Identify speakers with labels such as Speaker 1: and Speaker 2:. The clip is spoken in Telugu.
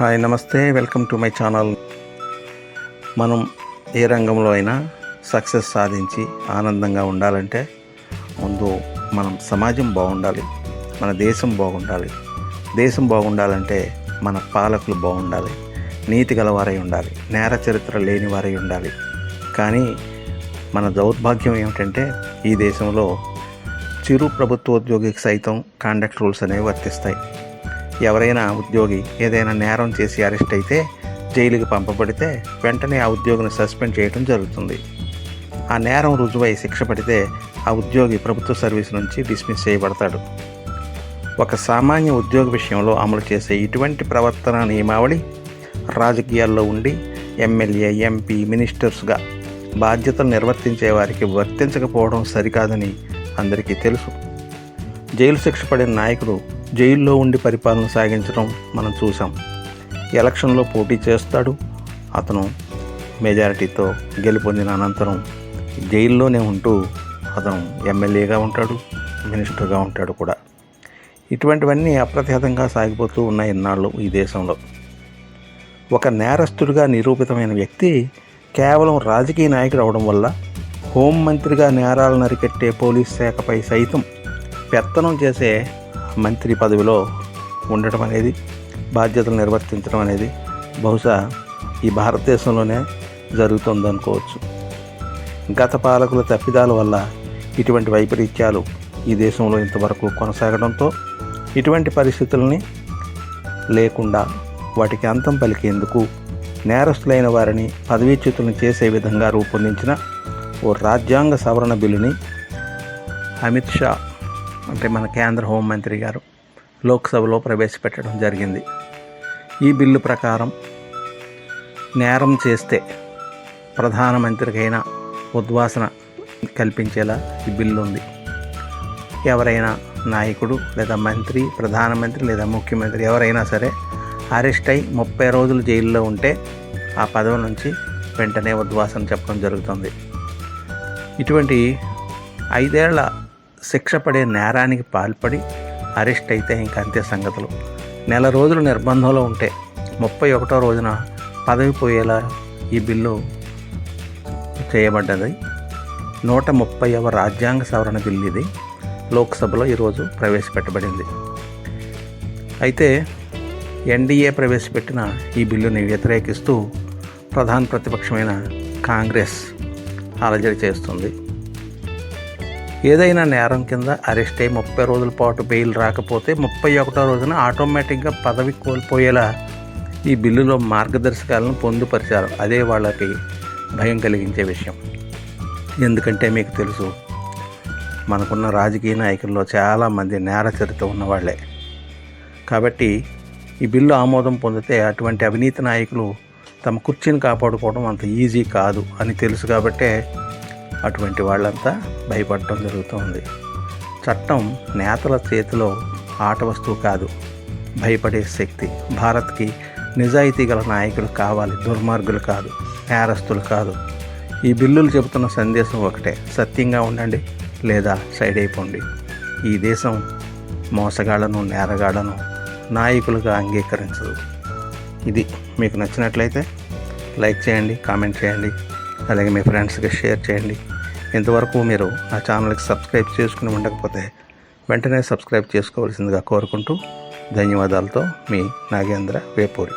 Speaker 1: హాయ్ నమస్తే. Welcome to my channel. మనం ఏ రంగంలో అయినా సక్సెస్ సాధించి ఆనందంగా ఉండాలంటే ముందు మనం సమాజం బాగుండాలి మన దేశం బాగుండాలి. దేశం బాగుండాలంటే మన పాలకులు బాగుండాలి నీతి గలవారై ఉండాలి నేర చరిత్ర లేని వారై ఉండాలి. కానీ మన దౌర్భాగ్యం ఏమిటంటే ఈ దేశంలో చిరు ప్రభుత్వోద్యోగికి సైతం కాండక్ట్ రూల్స్ అనేవి వర్తిస్తాయి. ఎవరైనా ఉద్యోగి ఏదైనా నేరం చేసి అరెస్ట్ అయితే జైలుకి పంపబడితే వెంటనే ఆ ఉద్యోగిని సస్పెండ్ చేయడం జరుగుతుంది. ఆ నేరం రుజువై శిక్ష పడితే ఆ ఉద్యోగి ప్రభుత్వ సర్వీస్ నుంచి డిస్మిస్ చేయబడతాడు. ఒక సామాన్య ఉద్యోగ విషయంలో అమలు చేసే ఇటువంటి ప్రవర్తన నియమావళి రాజకీయాల్లో ఉండి ఎమ్మెల్యే ఎంపీ మినిస్టర్స్గా బాధ్యతలు నిర్వర్తించే వారికి వర్తించకపోవడం సరికాదని అందరికీ తెలుసు. జైలు శిక్ష పడిన నాయకుడు జైల్లో ఉండి పరిపాలన సాగించడం మనం చూసాం ఎలక్షన్లో పోటీ చేస్తాడు. అతను మెజారిటీతో గెలుపొందిన అనంతరం జైల్లోనే ఉంటూ అతను ఎమ్మెల్యేగా ఉంటాడు మినిస్టర్గా ఉంటాడు కూడా. ఇటువంటివన్నీ అప్రతిహతంగా సాగిపోతూ ఉన్నాయి ఇన్నాళ్ళు ఈ దేశంలో. ఒక నేరస్తుడిగా నిరూపితమైన వ్యక్తి కేవలం రాజకీయ నాయకుడు అవడం వల్ల హోంమంత్రిగా నేరాలు నరికెట్టే పోలీస్ శాఖపై సైతం పెత్తనం చేసే మంత్రి పదవిలో ఉండటం అనేది బాధ్యతలు నిర్వర్తించడం అనేది బహుశా ఈ భారతదేశంలోనే జరుగుతుందనుకోవచ్చు. గత పాలకుల తప్పిదాల వల్ల ఇటువంటి వైపరీత్యాలు ఈ దేశంలో ఇంతవరకు కొనసాగడంతో ఇటువంటి పరిస్థితుల్ని లేకుండా వాటికి అంతం పలికేందుకు నేరస్తులైన వారిని పదవీచ్యుతులను చేసే విధంగా రూపొందించిన ఓ రాజ్యాంగ సవరణ బిల్లుని అమిత్ షా అంటే మన కేంద్ర హోంమంత్రి గారు లోక్సభలో ప్రవేశపెట్టడం జరిగింది. ఈ బిల్లు ప్రకారం నేరం చేస్తే ప్రధానమంత్రికైనా ఉద్వాసన కల్పించేలా ఈ బిల్లు ఉంది ఎవరైనా నాయకుడు లేదా మంత్రి ప్రధానమంత్రి లేదా ముఖ్యమంత్రి ఎవరైనా సరే అరెస్ట్ అయి ముప్పై రోజులు జైల్లో ఉంటే ఆ పదవి నుంచి వెంటనే ఉద్వాసన చెప్పడం జరుగుతుంది. ఇటువంటి ఐదేళ్ళ శిక్ష పడే నేరానికి పాల్పడి అరెస్ట్ అయితే ఇంక అంతే సంగతులు. నెల రోజులు నిర్బంధంలో ఉంటే ముప్పై ఒకటో రోజున పదవి పోయేలా ఈ బిల్లు చేయబడ్డది. నూట ముప్పైవ రాజ్యాంగ సవరణ బిల్లు ఇది. లోక్సభలో ఈరోజు ప్రవేశపెట్టబడింది. అయితే ఎన్డీఏ ప్రవేశపెట్టిన ఈ బిల్లుని వ్యతిరేకిస్తూ ప్రధాన ప్రతిపక్షమైన కాంగ్రెస్ అలజడి చేస్తుంది. ఏదైనా నేరం కింద అరెస్ట్ అయ్యి ముప్పై రోజుల పాటు బెయిల్ రాకపోతే ముప్పై ఒకటో రోజున ఆటోమేటిక్గా పదవి కోల్పోయేలా ఈ బిల్లులో మార్గదర్శకాలను పొందుపరిచారు. అదే వాళ్ళకి భయం కలిగించే విషయం. ఎందుకంటే మీకు తెలుసు మనకున్న రాజకీయ నాయకుల్లో చాలామంది నేర చరిత్ర ఉన్నవాళ్ళే కాబట్టి ఈ బిల్లు ఆమోదం పొందితే అటువంటి అవినీతి నాయకులు తమ కుర్చీని కాపాడుకోవడం అంత ఈజీ కాదు అని తెలుసు కాబట్టే అటువంటి వాళ్ళంతా భయపడటం జరుగుతోంది. చట్టం నేతల చేతిలో ఆట వస్తువు కాదు భయపడే శక్తి. భారత్కి నిజాయితీ గల నాయకులు కావాలి దుర్మార్గులు కాదు నేరస్తులు కాదు. ఈ బిల్లులు చెబుతున్న సందేశం ఒకటే సత్యంగా ఉండండి లేదా సైడ్ అయిపోండి ఈ దేశం మోసగాళ్ళను నేరగాళ్ళను నాయకులుగా అంగీకరించదు. ఇది మీకు నచ్చినట్లయితే లైక్ చేయండి కామెంట్ చేయండి. అలాగే మీ ఫ్రెండ్స్కి షేర్ చేయండి. ఇంతవరకు మీరు నా ఛానల్కి సబ్స్క్రైబ్ చేసుకుని ఉండకపోతే వెంటనే సబ్స్క్రైబ్ చేసుకోవాల్సిందిగా కోరుకుంటూ ధన్యవాదాలతో మీ నాగేంద్ర వేపూరి.